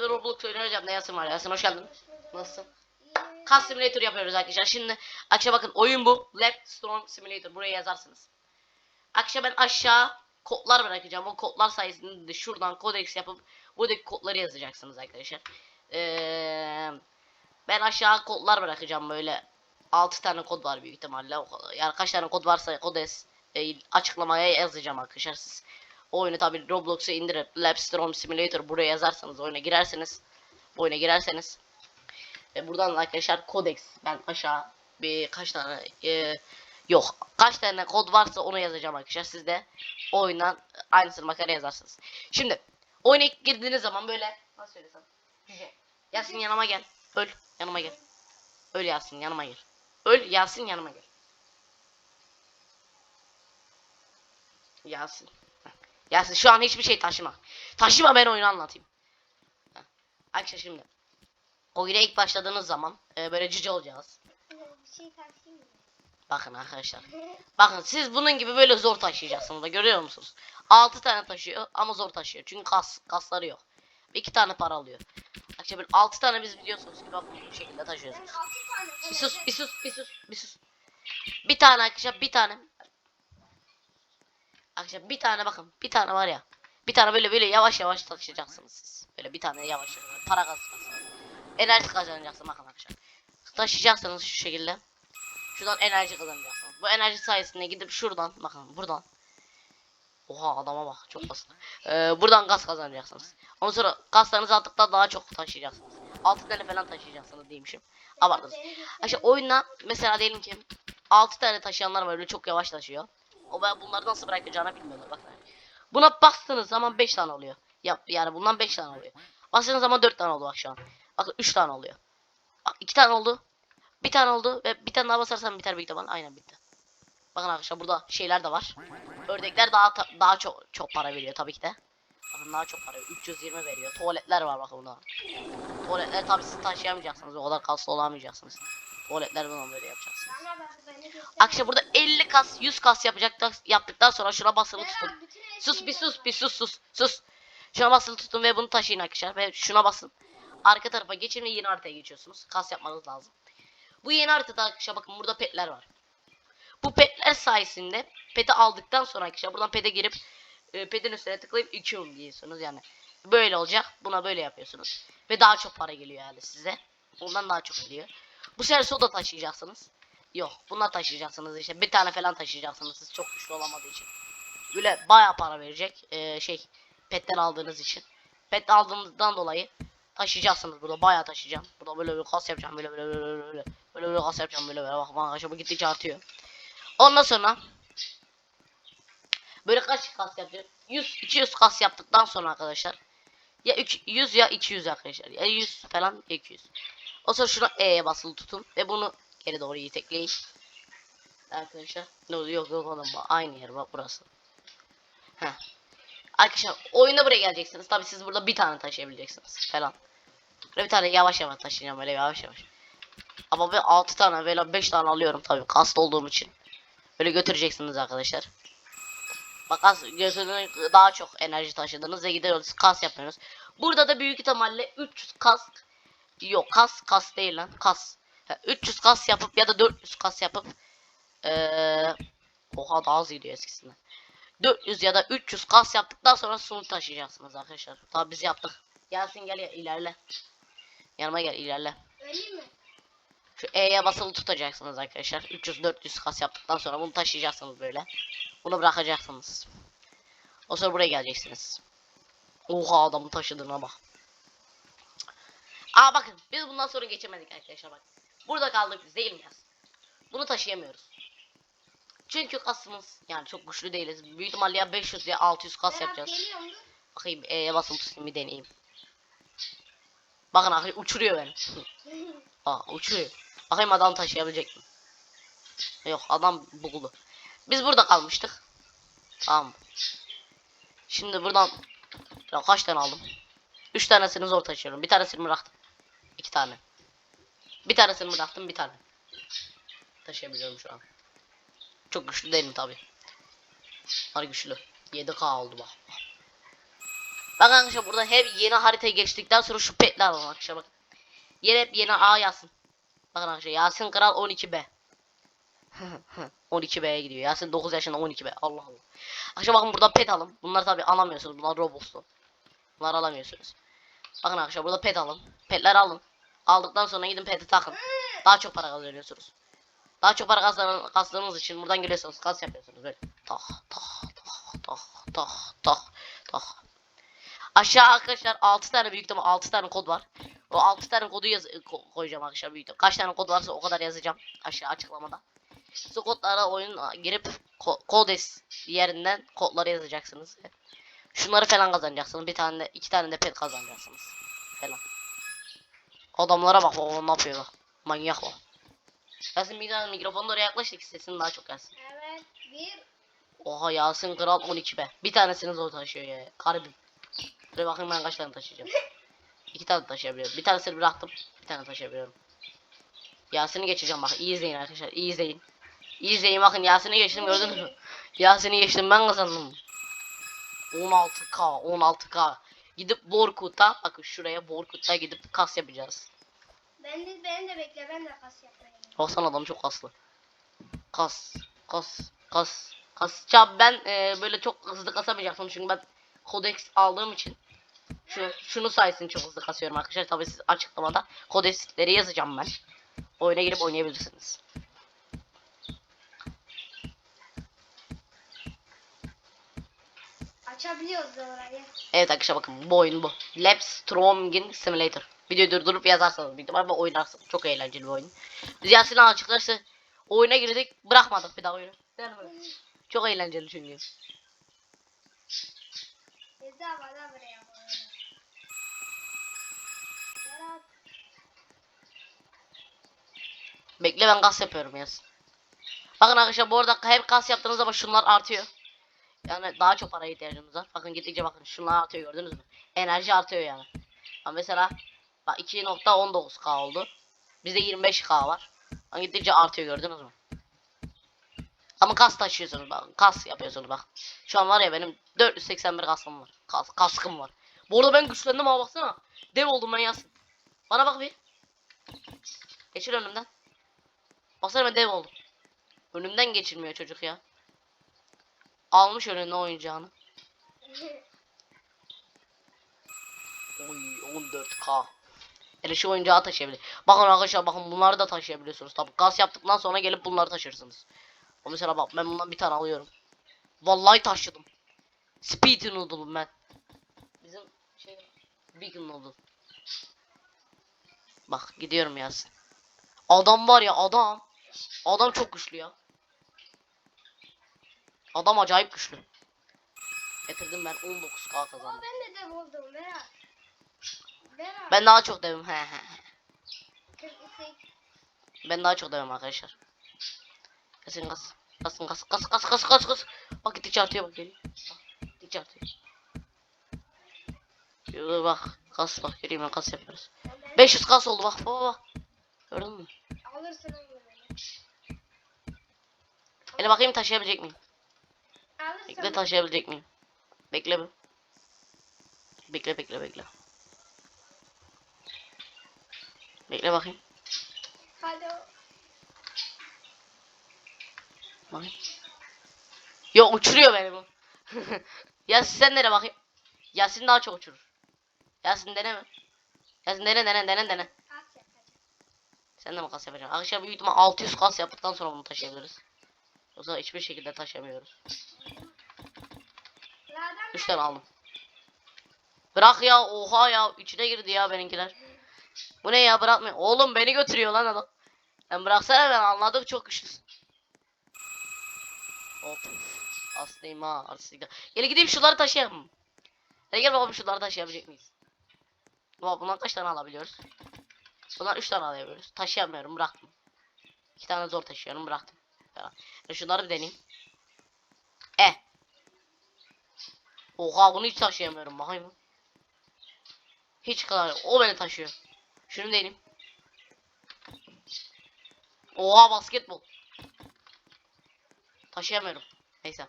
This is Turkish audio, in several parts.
bir Roblox oynayacağım. Ne Yasin var? Yasin hoş geldin. Nasılsın? Kas Simulator yapıyoruz arkadaşlar. Şimdi akşam bakın oyun bu. Left Storm Simulator. Buraya yazarsınız. Akşam ben aşağı kodlar bırakacağım. O kodlar sayesinde de şuradan kodex yapıp buradaki kodları yazacaksınız arkadaşlar. Ee, ben aşağı kodlar bırakacağım böyle 6 tane kod var büyük ihtimalle. Yani kaç tane kod varsa kodes e, açıklamaya yazacağım arkadaşlar siz. Oyunu tabi Roblox'a indirip Labstorm Simulator buraya yazarsanız oyuna girerseniz oyuna girerseniz ve buradan da arkadaşlar Codex ben aşağı bir kaç tane e, yok kaç tane kod varsa onu yazacağım arkadaşlar siz de oyundan aynısını makara yazarsınız. Şimdi oyuna girdiğiniz zaman böyle nasıl söylesem cüce Yasin yanıma gel öl yanıma gel öl Yasin yanıma gel öl Yasin yanıma gel Yasin. Yasin şu an hiçbir şey taşıma taşıma ben oyunu anlatayım Heh. Arkadaşlar şimdi oyuna ilk başladığınız zaman e, böyle cüce olacağız Bir şey taşıyayım mı? Bakın arkadaşlar. Bakın siz bunun gibi böyle zor taşıyacaksınız da görüyor musunuz? 6 tane taşıyor ama zor taşıyor. Çünkü kas kasları yok. 2 tane para alıyor. Arkadaşlar böyle 6 tane biz biliyorsunuz ki bak bu şekilde tane. Bir sus, bir sus, bir sus, bir sus. Bir tane arkadaşlar bir tane. Arkadaşlar bir tane bakın bir tane var ya. Bir tane böyle böyle yavaş yavaş taşıyacaksınız siz. Böyle bir tane yavaş yavaş para kazanacaksınız. Enerji kazanacaksınız bakın arkadaşlar. Taşıyacaksınız şu şekilde. Şuradan enerji kazanacaksınız. Bu enerji sayesinde gidip şuradan bakın buradan. Oha adama bak çok basit. Ee, buradan gaz kazanacaksınız. Ondan sonra gazlarınızı attıktan daha çok taşıyacaksınız. 6 tane falan taşıyacaksınız diymişim. Abartınız. İşte oyunda mesela diyelim ki 6 tane taşıyanlar var öyle çok yavaş taşıyor. O ben bunları nasıl bırakacağını bilmiyorlar bak. Buna bastığınız zaman 5 tane oluyor. Yap yani bundan 5 tane oluyor. Bastığınız zaman 4 tane oldu bak şu an. Bakın 3 tane oluyor. Bak 2 tane oldu. Bir tane oldu ve bir tane daha basarsam biter büyük ihtimal. Aynen bitti. Bakın arkadaşlar burada şeyler de var. Ördekler daha daha çok çok para veriyor tabii ki de. Bakın daha çok para veriyor. 320 veriyor. Tuvaletler var bakın burada. Tuvaletler tabii siz taşıyamayacaksınız. O kadar kaslı olamayacaksınız. Tuvaletler bundan böyle. Akşam burada 50 kas 100 kas yapacaklar yaptıktan sonra şuna basılı tutun. Sus bir sus bir sus sus sus. Şuna basılı tutun ve bunu taşıyın arkadaşlar ve şuna basın. Arka tarafa geçin ve yeni haritaya geçiyorsunuz. Kas yapmanız lazım. Bu yeni haritada arkadaşlar bakın burada petler var. Bu petler sayesinde peti aldıktan sonra arkadaşlar buradan pete girip e, petin üstüne tıklayıp içiyorum diyorsunuz yani. Böyle olacak. Buna böyle yapıyorsunuz. Ve daha çok para geliyor yani size. Ondan daha çok geliyor. Bu sefer soda taşıyacaksınız. Yok bunlar taşıyacaksınız işte. Bir tane falan taşıyacaksınız siz çok güçlü olamadığı için. Böyle bayağı para verecek. Ee, şey petten aldığınız için. Pet aldığınızdan dolayı taşıyacaksınız burada bayağı taşıyacağım. Burada böyle böyle kas yapacağım böyle böyle böyle böyle böyle böyle kas yapacağım böyle böyle bak arkadaşlar bu gittikçe artıyor. Ondan sonra böyle kaç kas yapacağım? 100 200 kas yaptıktan sonra arkadaşlar ya 3 100 ya 200 arkadaşlar. Ya 100 falan ya 200. O sonra şuna E'ye basılı tutun ve bunu geri doğru itekleyin. Arkadaşlar ne oluyor yok yok oğlum aynı yer bak burası. Heh. Arkadaşlar oyunda buraya geleceksiniz. Tabi siz burada bir tane taşıyabileceksiniz falan. Böyle bir tane yavaş yavaş taşıyacağım böyle yavaş yavaş. Ama ben 6 tane böyle 5 tane alıyorum tabi kaslı olduğum için. Böyle götüreceksiniz arkadaşlar. Bak kas götürdüğünüz daha çok enerji taşıdınız ve gidiyoruz kas yapıyoruz. Burada da büyük ihtimalle 300 kas yok kas kas değil lan kas. Ha, 300 kas yapıp ya da 400 kas yapıp eee oha daha az gidiyor eskisinden. 400 ya da 300 kas yaptıktan sonra sunu taşıyacaksınız arkadaşlar. Tabi biz yaptık. Yasin gel ya ilerle. Yanıma gel ilerle. Öyle mi? Şu E'ye basılı tutacaksınız arkadaşlar. 300-400 kas yaptıktan sonra bunu taşıyacaksınız böyle. Bunu bırakacaksınız. O sonra buraya geleceksiniz. Oha adamın taşıdığına bak. Aa bakın biz bundan sonra geçemedik arkadaşlar bak. Burada kaldık biz değil mi yaz? Bunu taşıyamıyoruz. Çünkü kasımız yani çok güçlü değiliz. Büyük ihtimalle ya 500 ya 600 kas Beren, yapacağız. Bakayım E'ye basılı tutayım bir deneyeyim. Bakın arkadaşlar uçuruyor beni. Aa uçuyor. Bakayım adam taşıyabilecek mi? Yok adam buldu. Biz burada kalmıştık. Tamam. Şimdi buradan ya kaç tane aldım? 3 tanesini zor taşıyorum. Bir tanesini bıraktım. 2 tane. Bir tanesini bıraktım bir tane. Taşıyabiliyorum şu an. Çok güçlü değilim tabi. Var güçlü. 7k oldu bak. Bakın arkadaşlar burada hep yeni haritaya geçtikten sonra şu petler var arkadaşlar bakın. Yine hep yeni A Yasin. Bakın arkadaşlar Yasin Kral 12B. 12B'ye gidiyor. Yasin 9 yaşında 12B. Allah Allah. Arkadaşlar bakın burada pet alın. Bunlar tabi alamıyorsunuz. Bunlar Robux'lu. Bunlar alamıyorsunuz. Bakın arkadaşlar burada pet alın. Petler alın. Aldıktan sonra gidin peti takın. Daha çok para kazanıyorsunuz. Daha çok para kazan kazandığınız için buradan geliyorsunuz. Kas yapıyorsunuz böyle. Tak tak tak tak tak tak tak. Aşağı arkadaşlar 6 tane büyük ihtimal 6 tane kod var. O 6 tane kodu yaz ko- koyacağım arkadaşlar büyük. Kaç tane kod varsa o kadar yazacağım aşağı açıklamada. O kodlara oyun girip ko- kodes yerinden kodları yazacaksınız. Şunları falan kazanacaksınız. Bir tane de iki tane de pet kazanacaksınız. Falan. Adamlara bak o ne yapıyor bak. Manyak bak. Yasin bir tane mikrofonu oraya yaklaş da ki sesin daha çok gelsin. Evet. Bir. Oha Yasin Kral 12 be. Bir tanesini zor taşıyor ya. Garibim. Dur bakayım ben kaç tane taşıyacağım. İki tane taşıyabiliyorum. Bir tanesini bıraktım. Bir tane taşıyabiliyorum. Yasin'i geçeceğim bak. İyi izleyin arkadaşlar. İyi izleyin. İyi izleyin bakın Yasin'i geçtim gördünüz mü? Yasin'i geçtim ben kazandım. 16k 16k. Gidip Borkut'a bakın şuraya Borkut'a gidip kas yapacağız. Ben de, ben de bekle. Ben de kas yapmayı. Baksana adam çok kaslı. Kas, kas, kas, kas. Ya ben e, böyle çok hızlı kasamayacaktım çünkü ben Codex aldığım için şu şunu sayesinde çok hızlı kasıyorum arkadaşlar. Tabii siz açıklamada Codex'leri yazacağım ben. Oyuna girip oynayabilirsiniz. Açabiliyoruz da orayı. Evet arkadaşlar bakın bu oyun bu. Lab Stroming Simulator. Videoyu durdurup yazarsanız bir ihtimal ve oynarsınız. Çok eğlenceli bir oyun. Biz Yasin'le açıkçası oyuna girdik bırakmadık bir daha oyunu. Çok eğlenceli çünkü. Bekle ben kas yapıyorum yaz. Bakın arkadaşlar bu arada hep kas yaptığınız zaman şunlar artıyor. Yani daha çok para ihtiyacımız var. Bakın gittikçe bakın şunlar artıyor gördünüz mü? Enerji artıyor yani. Ha mesela bak 2.19k oldu. Bizde 25k var. Bakın gittikçe artıyor gördünüz mü? Ama kas taşıyorsunuz bak. Kas yapıyorsunuz bak. Şu an var ya benim 481 kasım var. Kas, kaskım var. Bu arada ben güçlendim ama baksana. Dev oldum ben yaz. Bana bak bir. Geçir önümden. Baksana ben dev oldum. Önümden geçirmiyor çocuk ya. Almış önüne oyuncağını. Oy 14k. Şu oyuncağı taşıyabilir. Bakın arkadaşlar bakın bunları da taşıyabiliyorsunuz. Tabi gaz yaptıktan sonra gelip bunları taşırsınız. O mesela bak ben bundan bir tane alıyorum. Vallahi taşıdım. Speed noodle'um ben. Bizim şey Big noodle. Bak gidiyorum Yasin. Adam var ya adam. Adam çok güçlü ya. Adam acayip güçlü. Getirdim ben 19k Aa, kazandım. ben de dev Berat. Ben daha çok devim. He he he. 48. Ben daha çok devim arkadaşlar. Kasın kas. Kasın kas kas kas kas kas kas. Bak gittikçe artıyor bak geliyor. Bak gittikçe artıyor. Yo, bak kas bak göreyim ben kas yapıyoruz. Ben 500 kas oldu bak baba bak. Gördün mü? Alırsın. Hele bakayım taşıyabilecek miyim? Alırsın. Bekle taşıyabilecek miyim? Bekle bir. Bekle bekle bekle. Bekle bakayım. Hadi. o- Bakayım. Yo uçuruyor beni bu. Yasin sen nereye bakayım? Yasin daha çok uçurur. Yasin deneme. Yasin dene dene dene dene. Sen de mi kas yapacaksın? Arkadaşlar büyük ihtimal 600 kas yaptıktan sonra bunu taşıyabiliriz. Yoksa hiçbir şekilde taşıyamıyoruz. 3 tane aldım. Bırak ya oha ya içine girdi ya benimkiler. Bu ne ya bırakmıyor. Oğlum beni götürüyor lan adam. Ben bıraksana ben anladık çok güçlüsün. Hop. Aslıyım ha aslıyım. Gel gideyim şunları taşıyalım. Hadi gel bakalım şunları taşıyabilecek miyiz? Baba bundan kaç tane alabiliyoruz? Bundan 3 tane alabiliyoruz. Taşıyamıyorum bıraktım. 2 tane zor taşıyorum bıraktım. Falan. Ya şunları bir deneyeyim. E. Oha bunu hiç taşıyamıyorum bakayım. Hiç kadar o beni taşıyor. Şunu deneyim. Oha basketbol. Taşıyamıyorum. Neyse.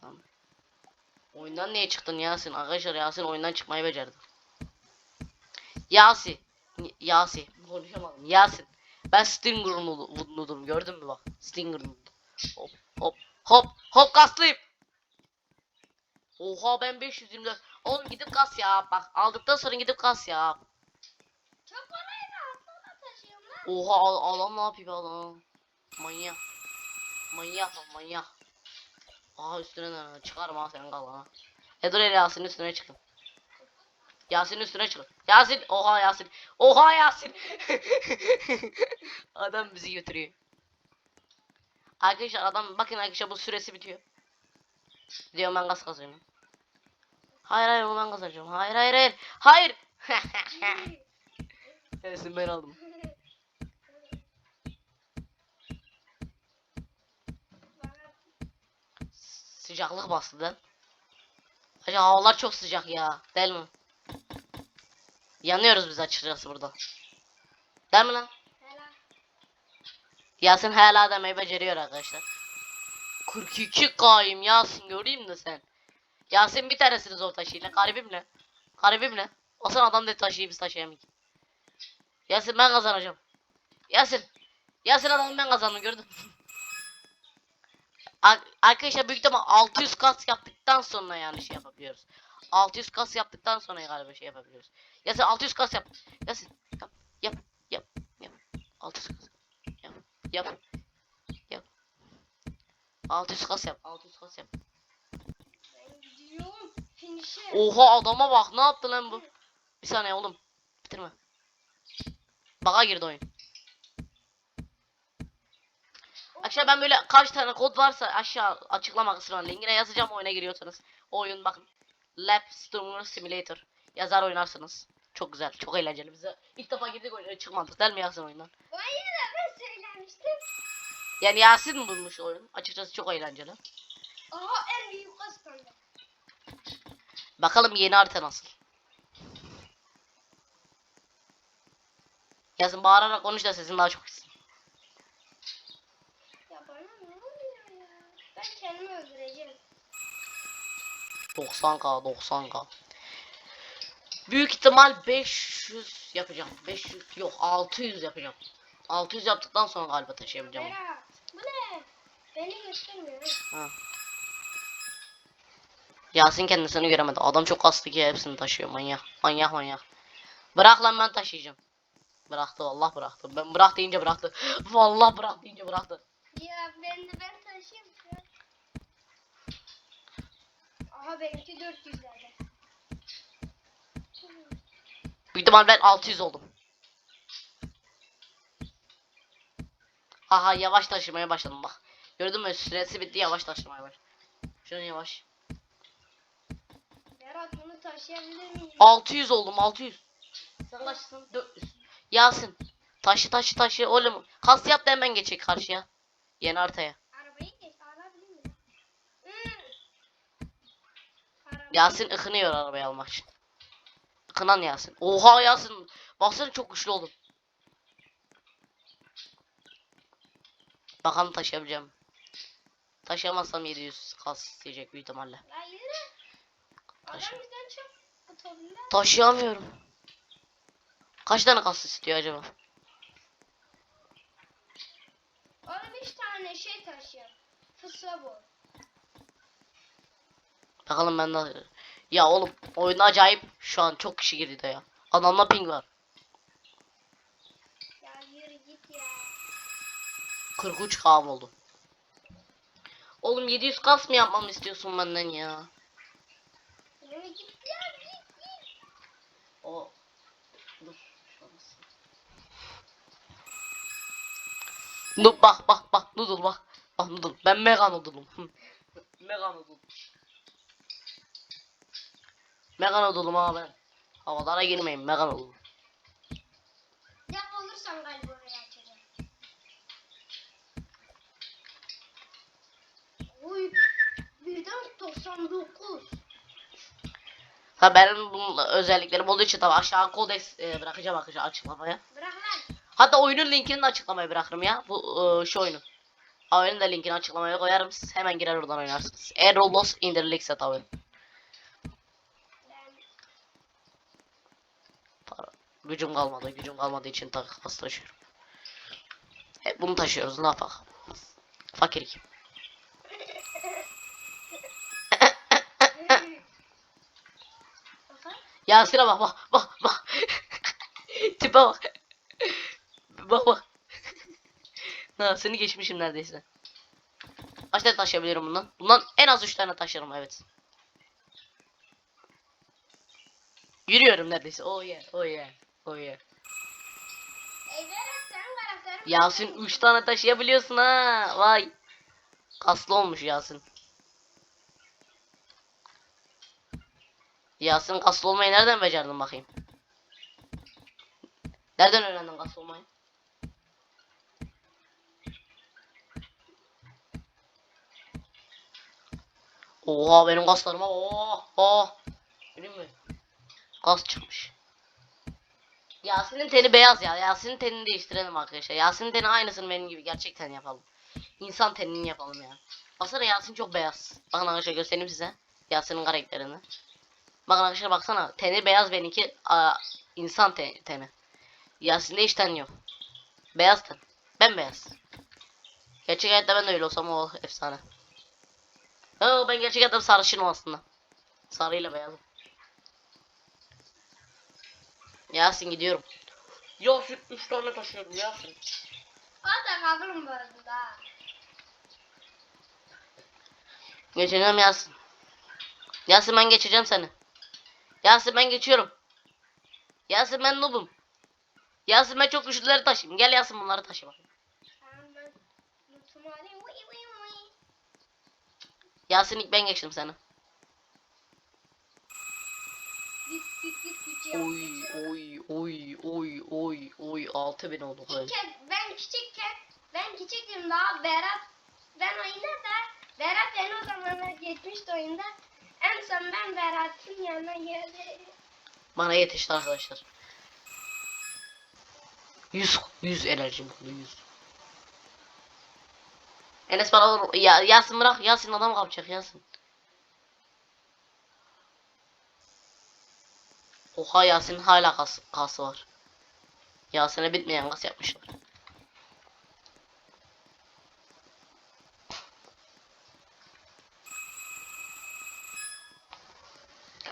Tamam. Oyundan niye çıktın Yasin? Arkadaşlar Yasin oyundan çıkmayı becerdi. Yasin. Yasin. Konuşamadım. Yasin. Ben Stinger'ın vurdum gördün mü bak. Stinger'ın. Hop hop hop hop kaslıyım. Oha ben 524. Oğlum gidip kas ya. Bak aldıktan sonra gidip kas ya. Çok parayı da aslında taşıyorum lan. Oha al- adam ne yapıyor be adam? Manyak. Manyak lan manyak. Aha üstüne ne? Çıkarım ha senin kalana. E dur hele Yasin'in üstüne çıkın. Yasin'in üstüne çıkın. Yasin. Oha Yasin. Oha Yasin. adam bizi götürüyor. Arkadaşlar adam bakın arkadaşlar bu süresi bitiyor. Diyor ben gaz kazıyorum. Hayır hayır bu ben kazanacağım. Hayır hayır hayır. Hayır. Yasin ben aldım. Sıcaklık bastı lan. Hacı havalar çok sıcak ya. Değil mi? Yanıyoruz biz açıkçası burada. Değil mi lan? Helal. Yasin hala demeyi beceriyor arkadaşlar. 42 kayım Yasin göreyim de sen. Yasin bir tanesini zor taşıyla. Garibim ne? Garibim ne? O sen adam da taşıyı biz taşıyamayız. Yasin ben kazanacağım. Yasin. Yasin adam ben kazandım gördün. Arkadaşlar büyük ihtimal 600 kas yaptıktan sonra yani şey yapabiliyoruz. 600 kas yaptıktan sonra galiba şey yapabiliyoruz. Yasin 600 kas yap. Yasin yap yap yap yap. 600 kas. Yap yap. 600 kas yap. 600 kas yap. Finish'e. Oha adama bak ne yaptı lan bu? Bir saniye oğlum. Bitirme. Baka girdi oyun. Akşam ben böyle kaç tane kod varsa aşağı açıklama kısmına linkine yazacağım oyuna giriyorsanız. O oyun bakın. Lab Stormer Simulator. Yazar oynarsınız. Çok güzel, çok eğlenceli. Bize ilk defa girdik oyuna çıkmadık değil mi Yasin oyundan? Hayır ben söylemiştim. Yani Yasin bulmuş oyun. Açıkçası çok eğlenceli. Aha en büyük. Bakalım yeni harita nasıl? Yasin bağırarak konuş da sesin daha çok gitsin. Ya bana ne oluyor ya? Ben kendimi öldüreceğim. 90k 90k. Büyük ihtimal 500 yapacağım. 500 yok 600 yapacağım. 600 yaptıktan sonra galiba taşıyabileceğim. onu. Berat. Bu ne? Beni göstermiyor. Ha. Yasin kendisini göremedi. Adam çok hasta ki hepsini taşıyor manyak. Manyak manyak. Bırak lan ben taşıyacağım. Bıraktı vallahi bıraktı. Ben bırak deyince bıraktı. Vallahi bırak deyince bıraktı. Ya ben de ben taşıyayım. Aha benimki 400'lerde. Büyük ihtimal ben 600 oldum. Aha yavaş taşımaya başladım bak. Gördün mü süresi bitti yavaş taşımaya baş. Şunu yavaş. Berat bunu taşıyabilir miyim? 600 oldum 600. Sen kaçsın? 400. Yasin. Taşı taşı taşı oğlum. Kas yap da hemen geçecek karşıya. Yeni haritaya. Arabayı geç alabilir miyim? Hmm. Yasin ıkınıyor arabayı almak için. Ikınan Yasin. Oha Yasin. Baksana çok güçlü oldun. Bakalım taşıyabileceğim. Taşıyamazsam 700 kas isteyecek büyük ihtimalle. Taşı. Taşıyamıyorum. Kaç tane kas istiyor acaba? Tane şey taşıyor. Fısla bu. Bakalım ben de. Ya oğlum oyun acayip. Şu an çok kişi girdi de ya. Adamda ping var. Ya yürü git ya. 43 kam oldu. Oğlum 700 kas mı yapmamı istiyorsun benden ya? O dur. bak bak bak noodle bak. Bak noodle. Ben mega noodle'um. Mega noodle. Mega noodle'um ha ben. Havalara girmeyin mega noodle. Yap olursan galiba orayı boyu birden 99. Ha benim bunun özelliklerim olduğu için tabii aşağı kodeks e, bırakacağım aşağı açıklamaya. Bırak. Hatta oyunun linkini de açıklamaya bırakırım ya. Bu e, şu oyunu. Oyunun da linkini açıklamaya koyarım. Siz hemen girer oradan oynarsınız. Eğer Roblox indirilirse tabii. Gücüm kalmadı. Gücüm kalmadığı için takı taşıyorum. Hep bunu taşıyoruz. Ne yapalım? Fakirlik. Yasin'e bak bak bak bak. Tipe bak. bak bak. ha, seni geçmişim neredeyse. Kaç tane taşıyabilirim bundan? Bundan en az 3 tane taşırım evet. Yürüyorum neredeyse. Oh yeah, oh yeah, oh yeah. Yasin 3 tane taşıyabiliyorsun ha. Vay. Kaslı olmuş Yasin. Yasin kaslı olmayı nereden becerdin bakayım? Nereden öğrendin kaslı olmayı? Oha benim kaslarıma oh oh. Benim mi? Kas çıkmış. Yasin'in teni beyaz ya. Yasin'in tenini değiştirelim arkadaşlar. Yasin'in teni aynısını benim gibi gerçekten yapalım. İnsan tenini yapalım ya. Baksana Yasin çok beyaz. Bakın arkadaşlar göstereyim size. Yasin'in karakterini. Bakın arkadaşlar baksana. Teni beyaz benimki aa, insan te- teni. Yasin'de hiç ten yok. Beyaz ten. Ben beyaz. Gerçek hayatta ben de öyle olsam o efsane. Oo, ben gerçek hayatta sarışınım aslında. Sarıyla beyazım. Yasin gidiyorum. Yasin 3 tane taşıyorum Yasin. O da kalırım bu arada. Geçeceğim Yasin. Yasin ben geçeceğim seni. Yasin ben geçiyorum. Yasin ben noobum. Yasin ben çok güçlüleri taşıyayım. Gel Yasin bunları taşı bakayım. Yasin ilk ben geçtim yap. Oy oy oy oy oy oy 6000 oldu. Küçükken, ben küçükken, ben küçüktüm daha Berat, ben oyunda da, Berat beni o zamanlar geçmişti oyunda. En son ben Berat'ın yanına geldim. Bana yetişti arkadaşlar. 100 100 enerjim oldu 100. Enes bana vur. Ya, Yasin bırak. Yasin adam kapacak Yasin. Oha Yasin hala kas, kası var. Yasin'e bitmeyen kas yapmışlar.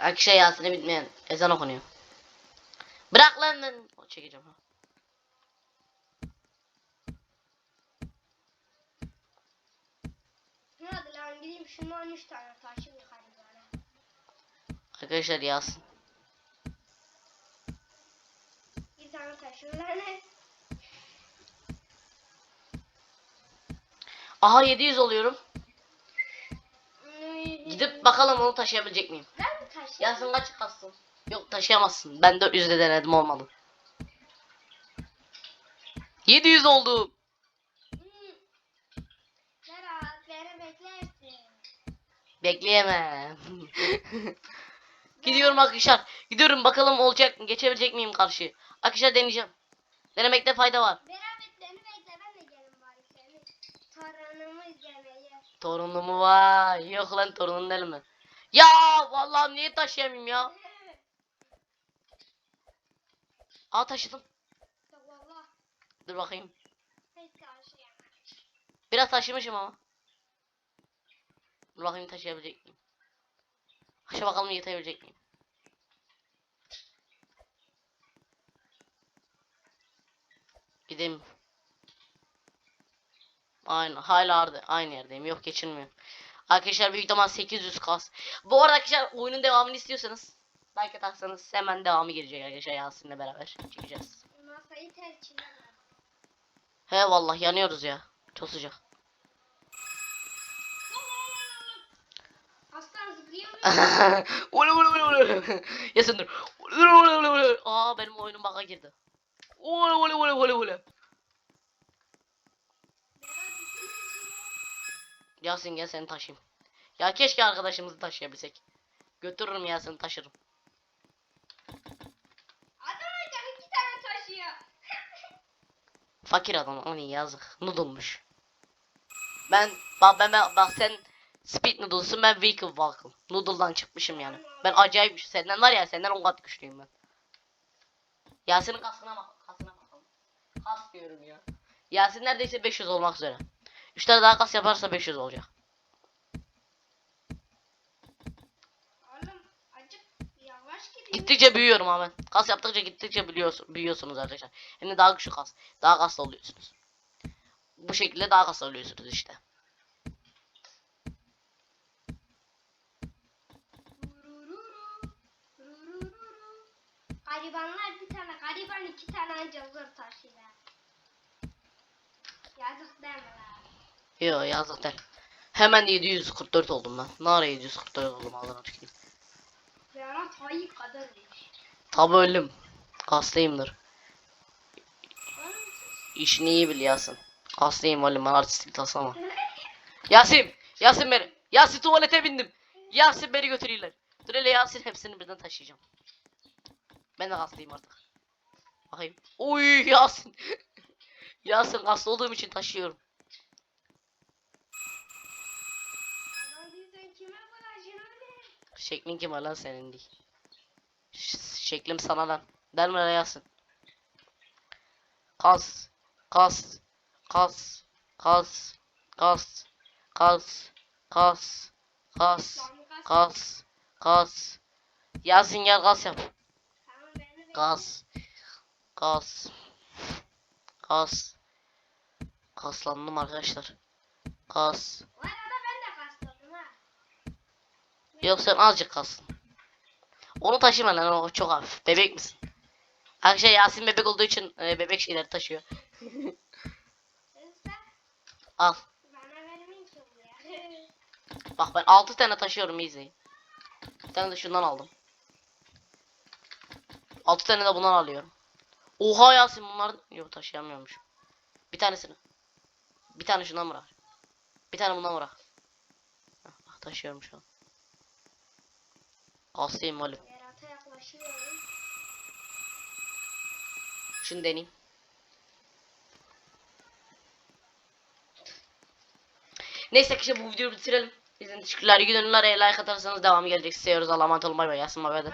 Akşa Yasin'e bitmeyen ezan okunuyor. Bırak lan lan. Çekeceğim ha. Hadi lan gideyim şundan 13 tane taşı yukarı böyle. Arkadaşlar Yasin. Bir tane taşı lan. Aha 700 oluyorum. Gidip bakalım onu taşıyabilecek miyim? Ben Yasin kaç kastın? Yok taşıyamazsın. Ben 400'de denedim olmadı. 700 oldu. Beklersin. Bekleyemem. Gidiyorum arkadaşlar. Gidiyorum bakalım olacak mı? Geçebilecek miyim karşı? Arkadaşlar deneyeceğim. Denemekte fayda var. Torunumu izlemeye. Torunum mu var? Yok lan torunun değil mi? Ya vallahi niye taşıyamayayım ya? Aa taşıdım. Dur bakayım. Biraz taşımışım ama. Dur bakayım taşıyabilecek miyim? Aşağı bakalım yetebilecek miyim? Gideyim. Aynı hala aynı yerdeyim. Yok geçilmiyor. Arkadaşlar büyük ihtimal 800 kas. Bu arada arkadaşlar oyunun devamını istiyorsanız like atarsanız hemen devamı gelecek arkadaşlar Yasin'le beraber çekeceğiz. Masayı. He vallahi yanıyoruz ya. Çok sıcak. Ulu ulu ulu ulu. Yasin dur. Ulu ulu ulu ulu. Aa benim oyunum baka girdi. Ulu ulu ulu ulu ulu. Yasin gel seni taşıyayım. Ya keşke arkadaşımızı taşıyabilsek. Götürürüm Yasin'i taşırım. Adam hocam iki tane taşıyor. Fakir adam o ne yazık. Noodle'muş. Ben bak ben, ben bak sen Speed Noodle'sun ben Vehicle Walk'ım. Noodle'dan çıkmışım yani. Ben acayip senden var ya senden on kat güçlüyüm ben. Yasin'in kasına bak. Kasına bakalım. Kas diyorum ya. Yasin neredeyse 500 olmak üzere. 3 tane daha kas yaparsa 500 olacak. Oğlum. Gittikçe büyüyorum ben. Kas yaptıkça gittikçe biliyorsun, büyüyorsunuz arkadaşlar. Hem de daha güçlü kas. Daha kaslı oluyorsunuz. Bu şekilde daha kaslı oluyorsunuz işte. Garibanlar bir tane, gariban iki tane anca zor. Yazık lan? Yo yazık değil. Hemen 744 oldum ben. Ne ara 744 oldum Allah'ına tüküreyim. Berat hayır kadar. Tabi ölüm. Kaslıyımdır. Oğlum İşini iyi bil Yasin. Kaslıyım oğlum ben artistik taslama. Yasin! Yasin beni! Yasin tuvalete bindim! Yasin beni götürüyorlar. Dur hele Yasin hepsini birden taşıyacağım. Ben de kaslıyım artık. Bakayım. Oy Yasin! Yasin kaslı olduğum için taşıyorum. adam diysen kime bulaşın öyle? Şeklin kim lan senin değil. Şeklim sana lan. Derme lan Yasin. Kas. Kas. Kas. Kas. Kas. Kas. Kas. Kas. Kas. Kas. Yasin gel kas yap. Kas. Kas. Kas. Kaslandım arkadaşlar. Kas. O arada ben de kastladım ha. Yok sen azıcık kalsın. Onu taşıma lan o çok hafif. Bebek misin? Arkadaşlar Yasin bebek olduğu için e, bebek şeyleri taşıyor. Al. Bak ben 6 tane taşıyorum izleyin. Bir tane de şundan aldım. 6 tane de bundan alıyorum. Oha Yasin bunlar yok taşıyamıyormuş. Bir tanesini. Bir tane şundan bırak. Bir tane bundan bırak. Heh, Bak taşıyorum şu an. Hastayım yaklaşıyorum. Şunu deneyeyim. Neyse ki bu videoyu bitirelim. İzlediğiniz teşekkürler. İyi günler. Like atarsanız devamı gelecek. Seviyoruz. Allah'a emanet olun. Bay bay. Yasin. Bay bay.